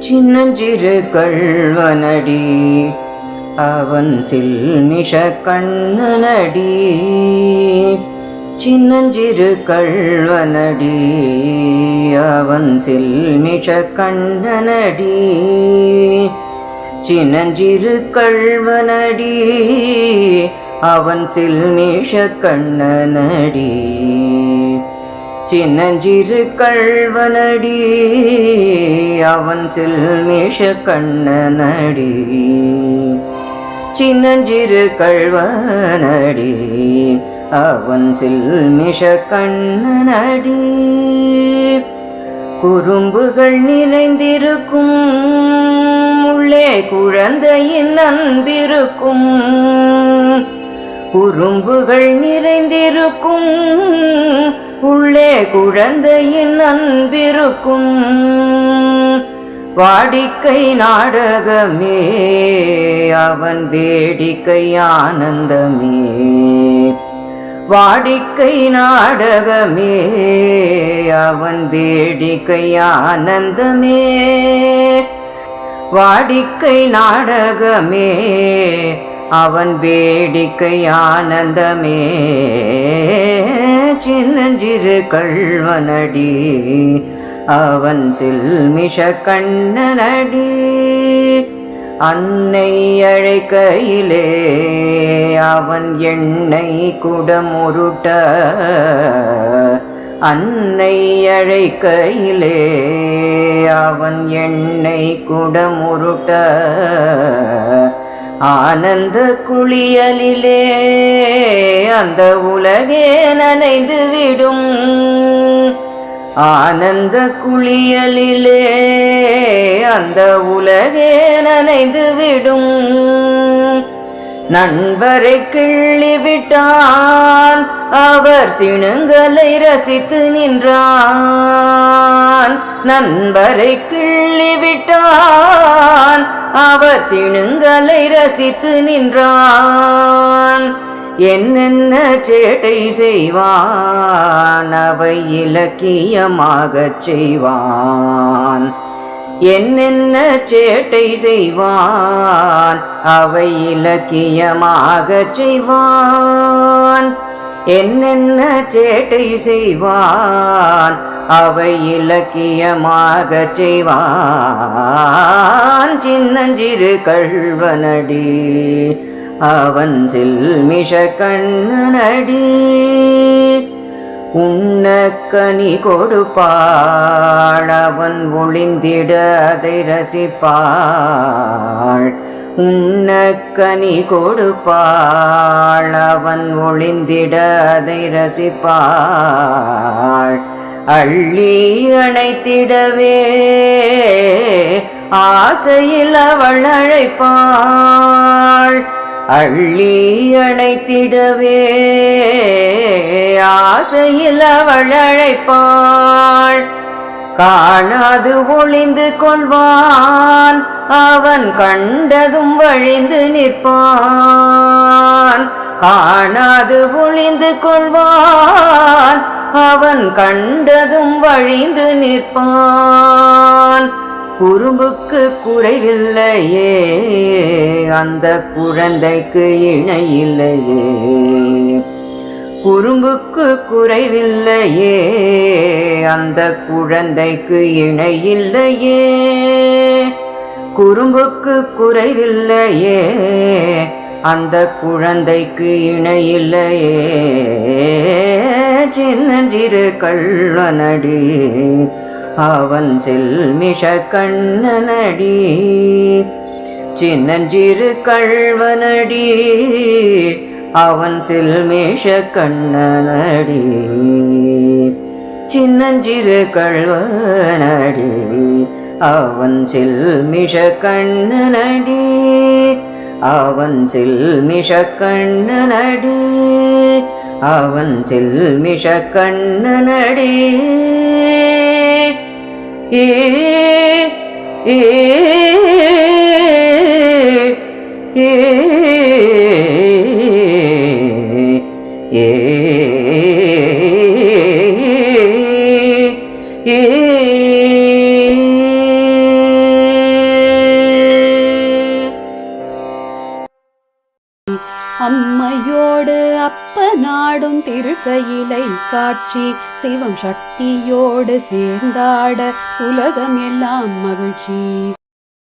சின்னஞ்சிறு கள்வனடி அவன் சில்மிஷ கண்ணனடி. சின்னஞ்சிறு கள்வனடி அவன் சில்மிஷ கண்ணனடி. சின்னஞ்சிறு கள்வனடி அவன் சில்மிஷ கண்ணனடி. சின்னஞ்சிறு கல்வனடி அவன் சில்மிஷ கண்ணனடி சின்னஞ்சிறு கல்வனடி அவன் சில்மிஷ கண்ணனடி குறும்புகள் நிறைந்திருக்கும் உள்ளே குழந்தையின் அன்பிருக்கும். குறும்புகள் நிறைந்திருக்கும். உள்ளே குழந்தையின் அன்பிருக்கும். வாடிக்கை நாடகமே அவன் வேடிக்கை ஆனந்தமே. வாடிக்கை நாடகமே அவன் வேடிக்கை ஆனந்தமே. வாடிக்கை நாடகமே அவன் வேடிக்கை ஆனந்தமே. சின்னஞ்சிறு கள்வனடி அவன் சில்மிஷ கண்ணனடி அன்னை அழைக்கையிலே அவன் எண்ணெய் குடமுருட்ட. அன்னை அழைக்கையிலே அவன் எண்ணெய் குடமுருட்ட. ஆனந்த குளியலிலே அந்த உலகே நனைந்து விடும். ஆனந்த குளியலிலே அந்த உலகே நனைந்து விடும். நண்பரை கிள்ளி விட்டான் அவர் சிணுங்களை ரசித்து நின்றான். நண்பரை கிள்ளி விட்டான் சிணுங்களை ரசித்து நின்றான். என்னென்ன சேட்டை செய்வான்? அவை இலக்கியமாகச் செய்வான். என்னென்ன சேட்டை செய்வான்? அவை இலக்கியமாகச் செய்வான். என்னென்ன சேட்டை செய்வான்? அவை இலக்கியமாக செய்வான். சின்னஞ்சிறு கள்வனடி அவன் சில்மிஷ கண்ணனடி உன்னக்கனி கொடுப்பாள். அவன் ஒளிந்திட அதை ரசிப்பாள். உன்னக்கனி கொடுப்பாள் அவன் ஒளிந்திட அதை ரசிப்பாள். அள்ளி அணைத்திடவே ஆசையில் அவள் அழைப்பாள். அள்ளி அணைத்திடவே ஆசையில் அவள் அழைப்பாள். காணாது ஒளிந்து கொள்வான் அவன் கண்டதும் வழிந்து நிற்பான். காணாது ஒளிந்து கொள்வான். அவன் கண்டதும் வழிந்து நிற்பான். குறும்புக்கு குறைவில்லையே. அந்த குழந்தைக்கு இணையில்லையே. குறும்புக்கு குறைவில்லையே. அந்த குழந்தைக்கு இணையில்லையே. குறும்புக்கு குறைவில்லையே. அந்த குழந்தைக்கு இணையில்லையே. சின்னஞ்சிறு கள்ளனடி அவன் செல்மிஷ கண்ணனடி. சின்னஞ்சிறு கள்வனடி அவன் செல்மேஷ கண்ணனடி. சின்னஞ்சிறு கள்வனடி அவன் செல்மிஷ கண்ணு நடி. அவன் செல்மிஷ கண்ணு நடி. அவன் செல்மிஷ கண்ணு நடி. ஏ ஏ ஏ ஏ சக்தியோடு அப்ப நாடும் திருக்கையிலை காட்சி சிவம் சக்தியோடு சேர்ந்தாட உலகம் எல்லாம் மகிழ்ச்சி.